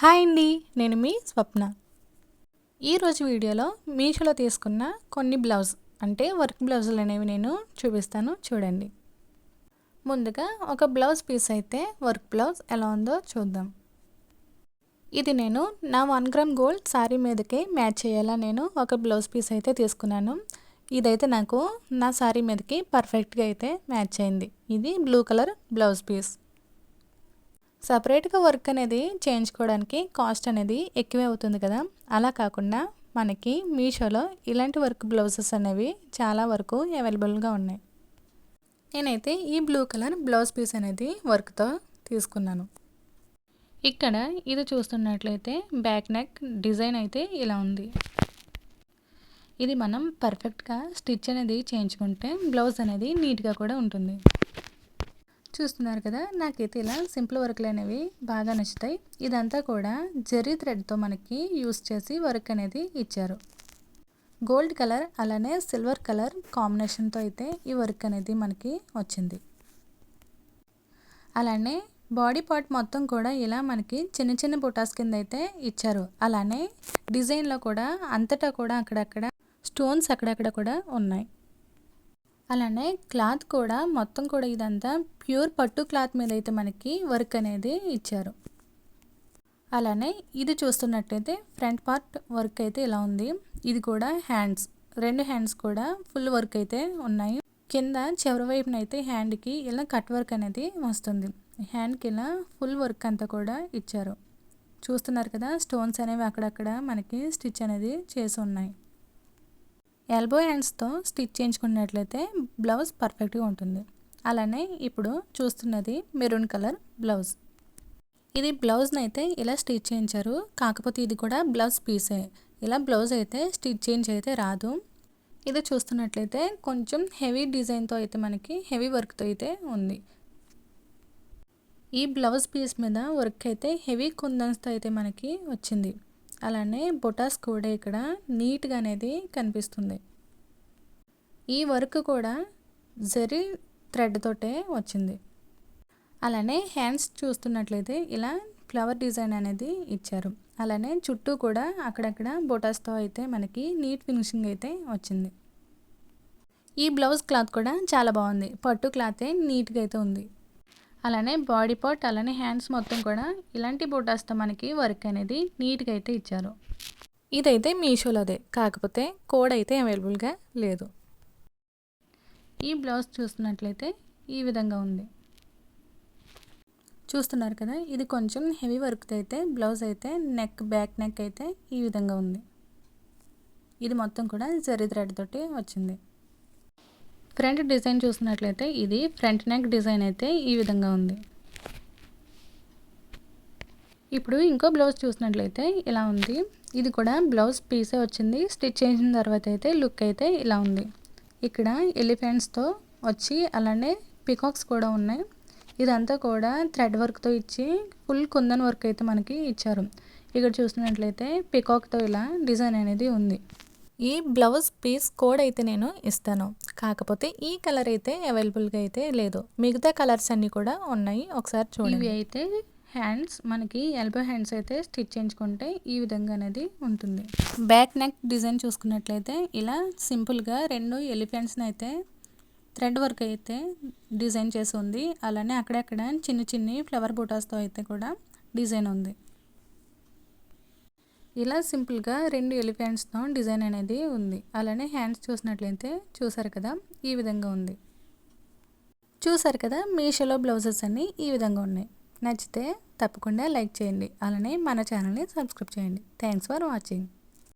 Hi అండి నేను మీ స్వప్న. ఈరోజు వీడియోలో మీషోలో తీసుకున్న కొన్ని బ్లౌజ్ అంటే వర్క్ బ్లౌజులు అనేవి నేను చూపిస్తాను చూడండి. ముందుగా ఒక బ్లౌజ్ పీస్ అయితే వర్క్ బ్లౌజ్ ఎలా ఉందో చూద్దాం. ఇది నేను నా వన్ గ్రామ్ గోల్డ్ శారీ మీదకే మ్యాచ్ చేయాలా నేను ఒక బ్లౌజ్ పీస్ అయితే తీసుకున్నాను. ఇదైతే నాకు నా శారీ మీదకి పర్ఫెక్ట్గా అయితే మ్యాచ్ అయింది. ఇది బ్లూ కలర్ బ్లౌజ్ పీస్. సపరేట్గా వర్క్ అనేది చేయించుకోవడానికి కాస్ట్ అనేది ఎక్కువే అవుతుంది కదా. అలా కాకుండా మనకి మీషోలో ఇలాంటి వర్క్ బ్లౌజెస్ అనేవి చాలా వరకు అవైలబుల్గా ఉన్నాయి. నేనైతే ఈ బ్లూ కలర్ బ్లౌజ్ పీస్ అనేది వర్క్తో తీసుకున్నాను. ఇక్కడ ఇది చూస్తున్నట్లయితే బ్యాక్ నెక్ డిజైన్ అయితే ఇలా ఉంది. ఇది మనం పర్ఫెక్ట్గా స్టిచ్ అనేది చేయించుకుంటే బ్లౌజ్ అనేది నీట్గా కూడా ఉంటుంది. చూస్తున్నారు కదా నాకైతే ఇలా సింపుల్ వర్క్లు అనేవి బాగా నచ్చుతాయి. ఇదంతా కూడా జెర్రీ థ్రెడ్తో మనకి యూస్ చేసి వర్క్ అనేది ఇచ్చారు. గోల్డ్ కలర్ అలానే సిల్వర్ కలర్ కాంబినేషన్తో అయితే ఈ వర్క్ అనేది మనకి వచ్చింది. అలానే బాడీ పార్ట్ మొత్తం కూడా ఇలా మనకి చిన్న చిన్న బుటాస్ కింద అయితే ఇచ్చారు. అలానే డిజైన్లో కూడా అంతటా కూడా అక్కడక్కడ స్టోన్స్ అక్కడక్కడ కూడా ఉన్నాయి. అలానే క్లాత్ కూడా మొత్తం కూడా ఇదంతా ప్యూర్ పట్టు క్లాత్ మీద అయితే మనకి వర్క్ అనేది ఇచ్చారు. అలానే ఇది చూస్తున్నట్టయితే ఫ్రంట్ పార్ట్ వర్క్ అయితే ఇలా ఉంది. ఇది కూడా హ్యాండ్స్ రెండు హ్యాండ్స్ కూడా ఫుల్ వర్క్ అయితే ఉన్నాయి. కింద చివరి వైపున అయితే హ్యాండ్కి ఇలా కట్ వర్క్ అనేది వస్తుంది. హ్యాండ్కి ఇలా ఫుల్ వర్క్ అంతా కూడా ఇచ్చారు. చూస్తున్నారు కదా స్టోన్స్ అనేవి అక్కడక్కడ మనకి స్టిచ్ అనేది చేసి ఉన్నాయి. ఎల్బో హ్యాండ్స్తో స్టిచ్ చేయించుకున్నట్లయితే బ్లౌజ్ పర్ఫెక్ట్గా ఉంటుంది. అలానే ఇప్పుడు చూస్తున్నది మెరూన్ కలర్ బ్లౌజ్ ఇది బ్లౌజ్ని అయితే ఇలా స్టిచ్ చేయించారు. కాకపోతే ఇది కూడా బ్లౌజ్ పీసే ఇలా బ్లౌజ్ అయితే స్టిచ్ చేంజ్ అయితే రాదు. ఇది చూస్తున్నట్లయితే కొంచెం హెవీ డిజైన్తో అయితే మనకి హెవీ వర్క్తో అయితే ఉంది. ఈ బ్లౌజ్ పీస్ మీద వర్క్ అయితే హెవీ కుందన్స్తో అయితే మనకి వచ్చింది. అలానే బొటాస్ కూడా ఇక్కడ నీట్గా అనేది కనిపిస్తుంది. ఈ వర్క్ కూడా జరీ థ్రెడ్ తోటే వచ్చింది. అలానే హ్యాండ్స్ చూస్తున్నట్లయితే ఇలా ఫ్లవర్ డిజైన్ అనేది ఇచ్చారు. అలానే చుట్టూ కూడా అక్కడక్కడ బొటాస్తో అయితే మనకి నీట్ ఫినిషింగ్ అయితే వచ్చింది. ఈ బ్లౌజ్ క్లాత్ కూడా చాలా బాగుంది. పట్టు క్లాతే నీట్గా అయితే ఉంది. అలానే బాడీ పార్ట్ అలానే హ్యాండ్స్ మొత్తం కూడా ఇలాంటి బొటాస్తో మనకి వర్క్ అనేది నీట్గా అయితే ఇచ్చారు. ఇదైతే మీషోలోదే కాకపోతే కోడ్ అయితే అవైలబుల్గా లేదు. ఈ బ్లౌజ్ చూస్తున్నట్లయితే ఈ విధంగా ఉంది. చూస్తున్నారు కదా ఇది కొంచెం హెవీ వర్క్ అయితే బ్లౌజ్ అయితే నెక్ బ్యాక్ నెక్ అయితే ఈ విధంగా ఉంది. ఇది మొత్తం కూడా జరి థ్రెడ్ తోటి వచ్చింది. ఫ్రంట్ డిజైన్ చూసినట్లయితే ఇది ఫ్రంట్ నెక్ డిజైన్ అయితే ఈ విధంగా ఉంది. ఇప్పుడు ఇంకో బ్లౌజ్ చూసినట్లయితే ఇలా ఉంది. ఇది కూడా బ్లౌజ్ పీసే వచ్చింది. స్టిచ్ చేసిన తర్వాత అయితే లుక్ అయితే ఇలా ఉంది. ఇక్కడ ఎలిఫెంట్స్తో వచ్చి అలానే పికాక్స్ కూడా ఉన్నాయి. ఇదంతా కూడా థ్రెడ్ వర్క్తో ఇచ్చి ఫుల్ కుందన్ వర్క్ అయితే మనకి ఇచ్చారు. ఇక్కడ చూసినట్లయితే పికాక్తో ఇలా డిజైన్ అనేది ఉంది. ఈ బ్లౌజ్ పీస్ కోడ్ అయితే నేను ఇస్తాను. కాకపోతే ఈ కలర్ అయితే అవైలబుల్గా అయితే లేదు. మిగతా కలర్స్ అన్నీ కూడా ఉన్నాయి. ఒకసారి చూడండి. ఇవి అయితే హ్యాండ్స్ మనకి ఎల్బో హ్యాండ్స్ అయితే స్టిచ్ చేయించుకుంటే ఈ విధంగా అనేది ఉంటుంది. బ్యాక్ నెక్ డిజైన్ చూసుకున్నట్లయితే ఇలా సింపుల్గా రెండు ఎలిఫెంట్స్ని అయితే థ్రెడ్ వర్క్ అయితే డిజైన్ చేసి ఉంది. అలానే అక్కడక్కడ చిన్న చిన్ని ఫ్లవర్ బూటాస్తో అయితే కూడా డిజైన్ ఉంది. ఇలా సింపుల్గా రెండు ఎలిఫెంట్స్తో డిజైన్ అనేది ఉంది. అలానే హ్యాండ్స్ చూసినట్లయితే చూసారు కదా ఈ విధంగా ఉంది. చూసారు కదా మీషోలో బ్లౌజెస్ అన్నీ ఈ విధంగా ఉన్నాయి. నచ్చితే తప్పకుండా లైక్ చేయండి. అలానే మన ఛానల్ని సబ్స్క్రైబ్ చేయండి. Thanks for watching.